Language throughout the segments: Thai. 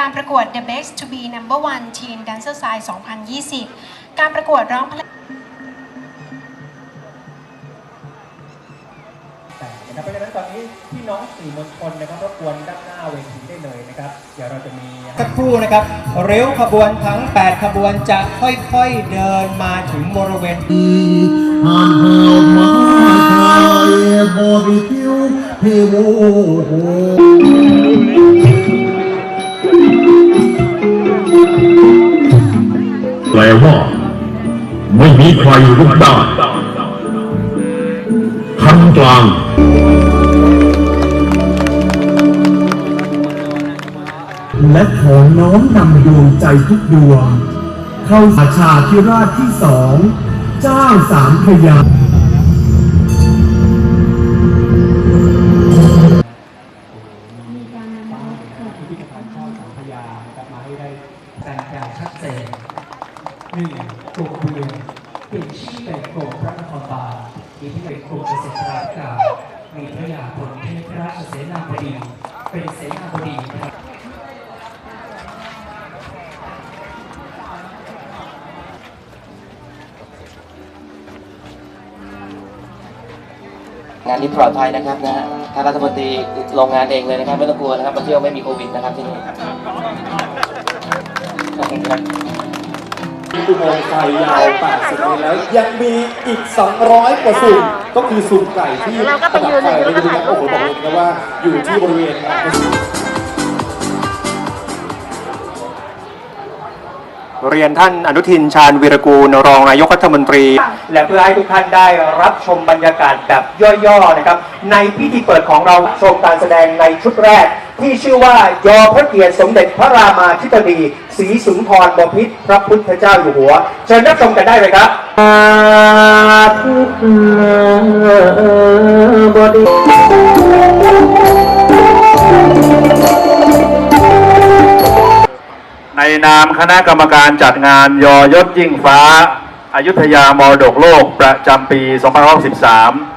การประกวด The Best to be Number One Teen Dancer Side 2020 การประกวดร้องเพลงแต่นะครับเพราะฉะนั้นตอนนี้พี่น้องสื่อมวลชนนะครับรบกวนด้านหน้าเวทีได้เลยนะครับ เดี๋ยวเราจะมีสักครู่นะครับเร็วขบวนทั้ง 8 ขบวนจะค่อยๆเดินมาถึงบริเวณห่านเห่ามาคายบริทิวเทโว ว่า ไม่มีใครลุกได้ทันกลางและขอน้อมนำดวงใจทุกดวง เข้าอาชาธิราชที่สอง เจ้าสามพยา เปลี่ยนชื่อเป็นกรมพระนครบาลมีที่เป็นกรมเกษตรราชการมีพระยาพลเทพราชเสนาบดีเป็นเสนาบดีครับงานนี้ปลอดภัยนะครับนะฮะทางรัฐมนตรีลงงานเองเลยนะครับ ไม่ต้องกลัวนะครับมาเที่ยวไม่มีโควิดนะครับที่นี่ขอบคุณครับ อุโมงค์ไฟยาว 80 เมตรแล้ว ยังมีอีก 200 กว่าสุ่มก็คือสุ่มไก่ที่ประดับไฟในดูนะโอ้โหบอกเลยนะว่าอยู่ที่บริเวณเรียนท่านอนุทินชาญวีรกูลรองนายกรัฐมนตรี และเพื่อให้ทุกท่านได้รับชมบรรยากาศแบบย่อๆนะครับ ในพิธีเปิดของเราชมการแสดงในชุดแรก ที่ชื่อว่ายอพระเกียรติสมเด็จพระรามาธิบดีศรีสุนทรบพิตรพระพุทธเจ้าอยู่หัว เชิญรับชมกันได้เลยครับบดีในนามคณะกรรมการจัดงานยอยศยิ่งฟ้าอายุทยามรดกโลกประจำปี 2513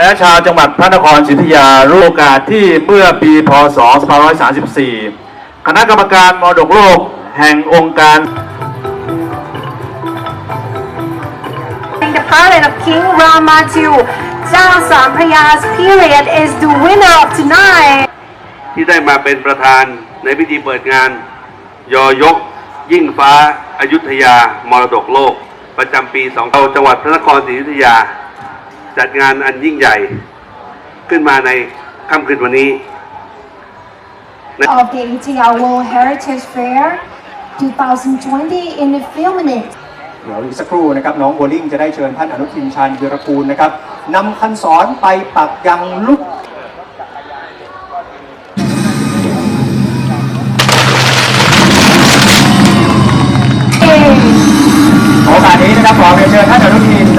และชาวจังหวัดพระนครศรีอยุธยารู้โอกาสที่เมื่อปีพศ 2534 คณะกรรมการมรดกโลกแห่งองค์การ The pilot of King Rama II, Zhao Sampraya's period is the winner of tonight. ที่ได้มาเป็นประธานในพิธีเปิดงาน ยอยก ยิ่งฟ้าอายุทยามรดกโลก ประจำปี2เราจังหวัดพระนครศรีอยุธยา จัดงานอันยิ่งใหญ่ ขึ้นมาในค่ำคืนวันนี้ Of the 18 World Heritage Fair 2020 in a few minutes. เดี๋ยวอีกสักครู่นะครับน้องโบลิ่งจะได้เชิญท่านอนุทินชาญวีรกูลนะครับนำคันสอนไปปักยังลุกโอกาสนี้นะครับขอเรียนเชิญท่านอ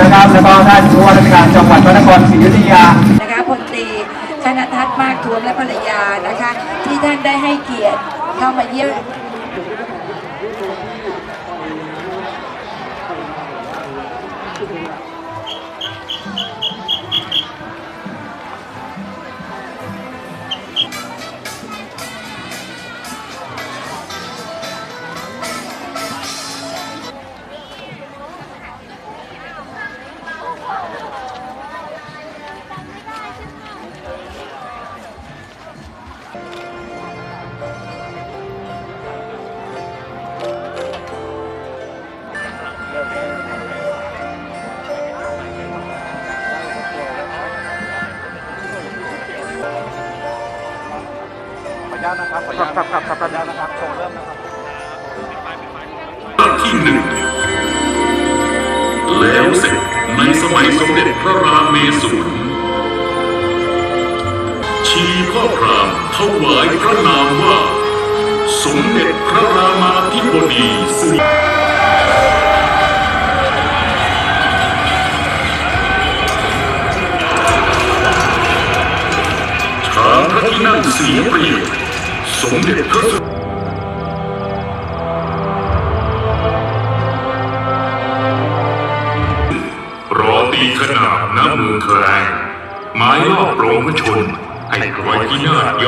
นะครับแล้วก็ท่านผู้ว่าราชการจังหวัดพระนครศรีอยุธยานะคะพลตรีธนทัศน์มากท้วมและภรรยานะคะ ที่ท่านได้ให้เกียรติเข้ามาเยี่ยม ที่หนึ่งแล้วเสร็จในสมัยสมเด็จพระรามเมศวรชีพ่อพรามถวายพระนามว่า สมเด็จพระรามาธิบดีสิริทางพระที่นั่งเสียเปรียบ สมเด็จพระสุรอตีขนาดน้ำมือแครงไม้ลอบโปรงพระชน ไอ้รอยที่น้ายอด